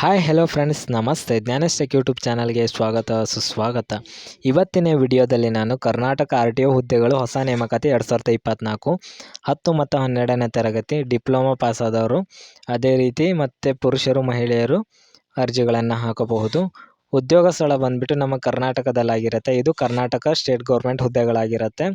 Hi hello friends ನಮಸ್ತೆ. ಜ್ಞಾನಸ್ಟೆಕ್ YouTube ಚಾನಲ್ಗೆ ಸ್ವಾಗತ, ಸುಸ್ವಾಗತ. ಇವತ್ತಿನ ವಿಡಿಯೋದಲ್ಲಿ ನಾನು ಕರ್ನಾಟಕ ಆರ್ ಟಿ ಒ ಹುದ್ದೆಗಳು ಹೊಸ ನೇಮಕಾತಿ ಎರಡು ಸಾವಿರದ ಇಪ್ಪತ್ತ್ನಾಲ್ಕು ಹತ್ತು ಮತ್ತು ಹನ್ನೆರಡನೇ ತರಗತಿ ಡಿಪ್ಲೊಮಾ ಪಾಸಾದವರು. ಅದೇ ರೀತಿ ಮತ್ತು ಪುರುಷರು, ಮಹಿಳೆಯರು ಅರ್ಜಿಗಳನ್ನು ಹಾಕಬಹುದು. ಉದ್ಯೋಗ ಸ್ಥಳ ಬಂದ್ಬಿಟ್ಟು ನಮ್ಮ ಕರ್ನಾಟಕದಲ್ಲಾಗಿರುತ್ತೆ. ಇದು ಕರ್ನಾಟಕ ಸ್ಟೇಟ್ ಗೌರ್ಮೆಂಟ್ ಹುದ್ದೆಗಳಾಗಿರುತ್ತೆ.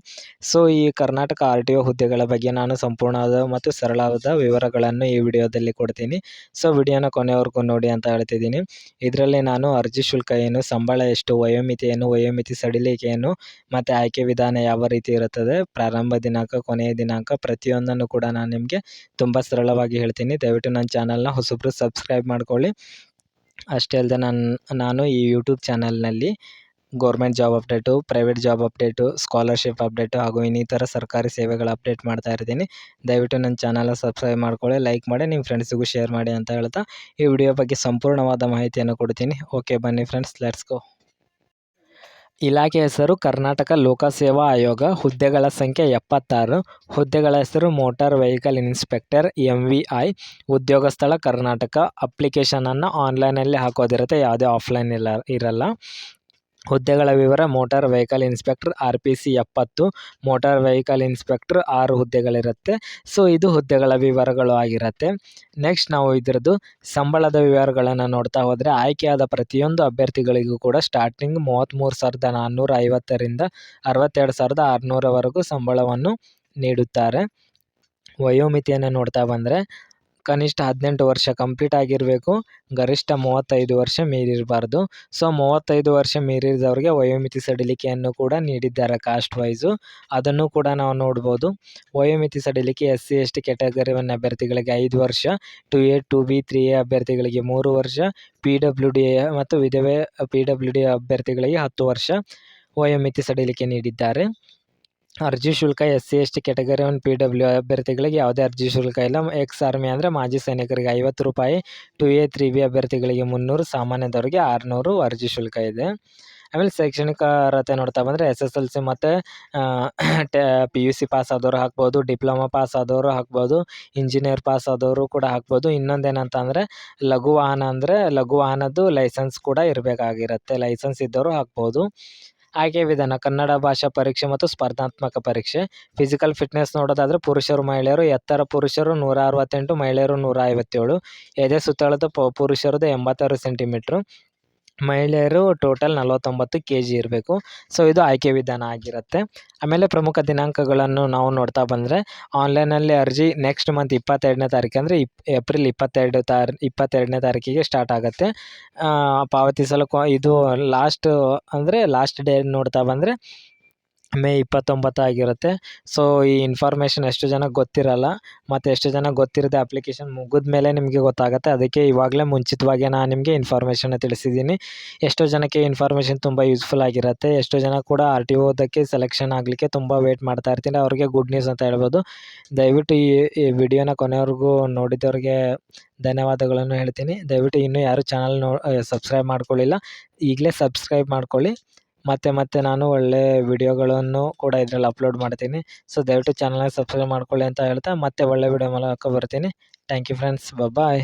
ಸೊ, ಈ ಕರ್ನಾಟಕ ಆರ್ ಟಿ ಒ ಹುದ್ದೆಗಳ ಬಗ್ಗೆ ನಾನು ಸಂಪೂರ್ಣವಾದ ಮತ್ತು ಸರಳವಾದ ವಿವರಗಳನ್ನು ಈ ವಿಡಿಯೋದಲ್ಲಿ ಕೊಡ್ತೀನಿ. ಸೊ, ವಿಡಿಯೋನ ಕೊನೆವರೆಗೂ ನೋಡಿ ಅಂತ ಹೇಳ್ತಿದ್ದೀನಿ. ಇದರಲ್ಲಿ ನಾನು ಅರ್ಜಿ ಶುಲ್ಕ ಏನು, ಸಂಬಳ ಎಷ್ಟು, ವಯೋಮಿತಿ ಏನು, ವಯೋಮಿತಿ ಸಡಿಲಿಕೆಯನ್ನು ಮತ್ತು ಆಯ್ಕೆ ವಿಧಾನ ಯಾವ ರೀತಿ ಇರುತ್ತದೆ, ಪ್ರಾರಂಭ ದಿನಾಂಕ, ಕೊನೆಯ ದಿನಾಂಕ ಪ್ರತಿಯೊಂದನ್ನು ಕೂಡ ನಾನು ನಿಮಗೆ ತುಂಬ ಸರಳವಾಗಿ ಹೇಳ್ತೀನಿ. ದಯವಿಟ್ಟು ನನ್ನ ಚಾನಲ್ನ ಹೊಸಬ್ರು ಸಬ್ಸ್ಕ್ರೈಬ್ ಮಾಡ್ಕೊಳ್ಳಿ. ಅಷ್ಟೇ ಅಲ್ಲದೆ ನಾನು ನಾನು ಈ ಯೂಟ್ಯೂಬ್ ಚಾನಲ್ನಲ್ಲಿ government job update, private job update, scholarship update ಹಾಗೂ ಇನ್ನಿತರ ಸರ್ಕಾರಿ ಸೇವೆಗಳ ಅಪ್ಡೇಟ್ ಮಾಡ್ತಾ ಇರ್ತೀನಿ. ದಯವಿಟ್ಟು ನನ್ನ ಚಾನಲ್ನ ಸಬ್ಸ್ಕ್ರೈಬ್ ಮಾಡ್ಕೊಳ್ಳಿ, ಲೈಕ್ ಮಾಡಿ, ನಿಮ್ಮ ಫ್ರೆಂಡ್ಸಿಗೂ ಶೇರ್ ಮಾಡಿ ಅಂತ ಹೇಳ್ತಾ ಈ ವಿಡಿಯೋ ಬಗ್ಗೆ ಸಂಪೂರ್ಣವಾದ ಮಾಹಿತಿಯನ್ನು ಕೊಡ್ತೀನಿ. ಓಕೆ, ಬನ್ನಿ ಫ್ರೆಂಡ್ಸ್, ಲೆಟ್ಸ್ ಗೋ. ಇಲಾಖೆ ಹೆಸರು ಕರ್ನಾಟಕ ಲೋಕಸೇವಾ ಆಯೋಗ, ಹುದ್ದೆಗಳ ಸಂಖ್ಯೆ ಎಪ್ಪತ್ತಾರು. ಹುದ್ದೆಗಳ ಹೆಸರು motor vehicle inspector M V I ಉದ್ಯೋಗ ಸ್ಥಳ ಕರ್ನಾಟಕ. ಅಪ್ಲಿಕೇಶನನ್ನು ಆನ್ಲೈನಲ್ಲಿ ಹಾಕೋದಿರುತ್ತೆ, ಯಾವುದೇ ಆಫ್ಲೈನ್ ಇಲ್ಲ, ಇರಲ್ಲ. ಹುದ್ದೆಗಳ ವಿವರ, motor vehicle inspector R P C ಎಪ್ಪತ್ತು, ಮೋಟಾರ್ ವೆಹಿಕಲ್ ಇನ್ಸ್ಪೆಕ್ಟರ್ ಆರು ಹುದ್ದೆಗಳಿರುತ್ತೆ. ಸೊ, ಇದು ಹುದ್ದೆಗಳ ವಿವರಗಳು ಆಗಿರುತ್ತೆ. ನೆಕ್ಸ್ಟ್ ನಾವು ಇದರದ್ದು ಸಂಬಳದ ವಿವರಗಳನ್ನು ನೋಡ್ತಾ ಹೋದರೆ ಆಯ್ಕೆಯಾದ ಪ್ರತಿಯೊಂದು ಅಭ್ಯರ್ಥಿಗಳಿಗೂ ಕೂಡ ಸ್ಟಾರ್ಟಿಂಗ್ ಮೂವತ್ತ್ಮೂರು ಸಾವಿರದ ನಾನ್ನೂರ ಐವತ್ತರಿಂದ ಅರವತ್ತೆರಡು ಸಾವಿರದ ಆರುನೂರವರೆಗೂ ಸಂಬಳವನ್ನು ನೀಡುತ್ತಾರೆ. ವಯೋಮಿತಿಯನ್ನು ನೋಡ್ತಾ ಬಂದರೆ ಕನಿಷ್ಠ ಹದಿನೆಂಟು ವರ್ಷ ಕಂಪ್ಲೀಟ್ ಆಗಿರಬೇಕು. ಗರಿಷ್ಠ ಮೂವತ್ತೈದು ವರ್ಷ ಮೀರಿರಬಾರ್ದು. ಸೊ ಮೂವತ್ತೈದು ವರ್ಷ ಮೀರಿದವ್ರಿಗೆ ವಯೋಮಿತಿ ಸಡಿಲಿಕೆಯನ್ನು ಕೂಡ ನೀಡಿದ್ದಾರೆ ಕಾಸ್ಟ್ ವೈಸು ಅದನ್ನು ಕೂಡ ನಾವು ನೋಡ್ಬೋದು. ವಯೋಮಿತಿ ಸಡಿಲಿಕೆ S C S T category one ಅಭ್ಯರ್ಥಿಗಳಿಗೆ ಐದು ವರ್ಷ two A two B three A ಅಭ್ಯರ್ಥಿಗಳಿಗೆ ಮೂರು ವರ್ಷ ಪಿ ಡಬ್ಲ್ಯೂ ಡಿ ಎ ಮತ್ತು ವಿಧವೆ ಪಿ ಡಬ್ಲ್ಯೂ ಡಿ ಅಭ್ಯರ್ಥಿಗಳಿಗೆ ಹತ್ತು ವರ್ಷ ವಯೋಮಿತಿ ಸಡಿಲಿಕೆ ನೀಡಿದ್ದಾರೆ. ಅರ್ಜಿ ಶುಲ್ಕ, S C S T category one P W ಅಭ್ಯರ್ಥಿಗಳಿಗೆ ಯಾವುದೇ ಅರ್ಜಿ ಶುಲ್ಕ ಇಲ್ಲ. ಎಕ್ಸ್ ಆರ್ಮಿ ಅಂದರೆ ಮಾಜಿ ಸೈನಿಕರಿಗೆ ಐವತ್ತು ರೂಪಾಯಿ, ಟು ಎ, ತ್ರೀ ಬಿ ಅಭ್ಯರ್ಥಿಗಳಿಗೆ ಮುನ್ನೂರು, ಸಾಮಾನ್ಯದವರಿಗೆ ಆರುನೂರು ಅರ್ಜಿ ಶುಲ್ಕ ಇದೆ. ಆಮೇಲೆ ಶೈಕ್ಷಣಿಕ ಅರ್ಹತೆ ನೋಡ್ತಾ ಬಂದರೆ ಎಸ್ ಎಸ್ ಎಲ್ ಸಿ ಮತ್ತು ಟೆ, ಪಿ ಯು ಸಿ ಪಾಸ್ ಆದವರು ಹಾಕ್ಬೋದು, ಡಿಪ್ಲೊಮಾ ಪಾಸ್ ಆದವರು ಹಾಕ್ಬೋದು, ಇಂಜಿನಿಯರ್ ಪಾಸ್ ಆದವರು ಕೂಡ ಹಾಕ್ಬೋದು. ಇನ್ನೊಂದು ಏನಂತ ಅಂದರೆ ಲಘು ವಾಹನ ಅಂದರೆ ಲಘು ವಾಹನದ್ದು ಲೈಸೆನ್ಸ್ ಕೂಡ ಇರಬೇಕಾಗಿರುತ್ತೆ. ಲೈಸೆನ್ಸ್ ಇದ್ದವರು ಹಾಕ್ಬೋದು. ಆಯ್ಕೆ ವಿಧಾನ. ಕನ್ನಡ ಭಾಷಾ ಪರೀಕ್ಷೆ ಮತ್ತು ಸ್ಪರ್ಧಾತ್ಮಕ ಪರೀಕ್ಷೆ. ಫಿಸಿಕಲ್ ಫಿಟ್ನೆಸ್ ನೋಡೋದಾದರೆ ಪುರುಷರು, ಮಹಿಳೆಯರು, ಎತ್ತರ ಪುರುಷರು ನೂರ ಅರವತ್ತೆಂಟು, ಮಹಿಳೆಯರು ನೂರ ಐವತ್ತೇಳು. ಎದೆ ಸುತ್ತಳತೆ ಪುರುಷರದ್ದು ಎಂಬತ್ತಾರು ಸೆಂಟಿಮೀಟ್ರು ಮಹಿಳೆಯರು ಟೋಟಲ್ ನಲವತ್ತೊಂಬತ್ತು ಕೆ ಜಿ ಇರಬೇಕು. ಸೊ ಇದು ಆಯ್ಕೆ ವಿಧಾನ ಆಗಿರುತ್ತೆ. ಆಮೇಲೆ ಪ್ರಮುಖ ದಿನಾಂಕಗಳನ್ನು ನಾವು ನೋಡ್ತಾ ಬಂದರೆ ಆನ್ಲೈನಲ್ಲಿ ಅರ್ಜಿ ನೆಕ್ಸ್ಟ್ ಮಂತ್ ಇಪ್ಪತ್ತೆರಡನೇ ತಾರೀಕು ಅಂದರೆ ಇಪ್ ಏಪ್ರಿಲ್ ಇಪ್ಪತ್ತೆರಡು ತಾರ್, ಇಪ್ಪತ್ತೆರಡನೇ ತಾರೀಕಿಗೆ ಸ್ಟಾರ್ಟ್ ಆಗುತ್ತೆ. ಪಾವತಿಸಲು ಕೊ, ಇದು ಲಾಸ್ಟ್ ಅಂದರೆ ಲಾಸ್ಟ್ ಡೇ ನೋಡ್ತಾ ಬಂದರೆ ಮೇ ಇಪ್ಪತ್ತೊಂಬತ್ತು ಆಗಿರುತ್ತೆ. ಸೊ ಈ ಇನ್ಫಾರ್ಮೇಷನ್ ಎಷ್ಟು ಜನಕ್ಕೆ ಗೊತ್ತಿರಲ್ಲ. ಮತ್ತು ಎಷ್ಟು ಜನಕ್ಕೆ ಗೊತ್ತಿರದೆ ಅಪ್ಲಿಕೇಶನ್ ಮುಗಿದ ಮೇಲೆ ನಿಮಗೆ ಗೊತ್ತಾಗುತ್ತೆ. ಅದಕ್ಕೆ ಇವಾಗಲೇ ಮುಂಚಿತವಾಗಿ ನಾನು ನಿಮಗೆ ಇನ್ಫಾರ್ಮೇಷನ್ನ ತಿಳಿಸಿದ್ದೀನಿ. ಎಷ್ಟೋ ಜನಕ್ಕೆ ಇನ್ಫಾರ್ಮೇಷನ್ ತುಂಬ ಯೂಸ್ಫುಲ್ ಆಗಿರುತ್ತೆ. ಎಷ್ಟೋ ಜನ ಕೂಡ ಆರ್ ಟಿ ಓದಕ್ಕೆ ಸೆಲೆಕ್ಷನ್ ಆಗಲಿಕ್ಕೆ ತುಂಬ ವೇಟ್ ಮಾಡ್ತಾ ಇರ್ತೀನಿ. ಅವ್ರಿಗೆ ಗುಡ್ ನ್ಯೂಸ್ ಅಂತ ಹೇಳ್ಬೋದು. ದಯವಿಟ್ಟು ಈ ಈ ವಿಡಿಯೋನ ಕೊನೆವರೆಗೂ ನೋಡಿದವ್ರಿಗೆ ಧನ್ಯವಾದಗಳನ್ನು ಹೇಳ್ತೀನಿ. ದಯವಿಟ್ಟು ಇನ್ನೂ ಯಾರು ಚಾನಲ್ ನೋ ಸಬ್ಸ್ಕ್ರೈಬ್ ಮಾಡ್ಕೊಳ್ಳಿಲ್ಲ, ಈಗಲೇ ಸಬ್ಸ್ಕ್ರೈಬ್ ಮಾಡ್ಕೊಳ್ಳಿ. ಮತ್ತೆ ಮತ್ತೆ ನಾನು ಒಳ್ಳೆ ವಿಡಿಯೋಗಳನ್ನು ಕೂಡ ಇದ್ರಲ್ಲಿ ಅಪ್ಲೋಡ್ ಮಾಡ್ತೀನಿ. ಸೊ ದಯವಿಟ್ಟು ಚಾನಲ್ನ ಸಬ್ಸ್ಕ್ರೈಬ್ ಮಾಡ್ಕೊಳ್ಳಿ ಅಂತ ಹೇಳ್ತಾ ಮತ್ತೆ ಒಳ್ಳೆ ವಿಡಿಯೋ ಮೂಲಕ ಬರ್ತೀನಿ. Thank you friends bye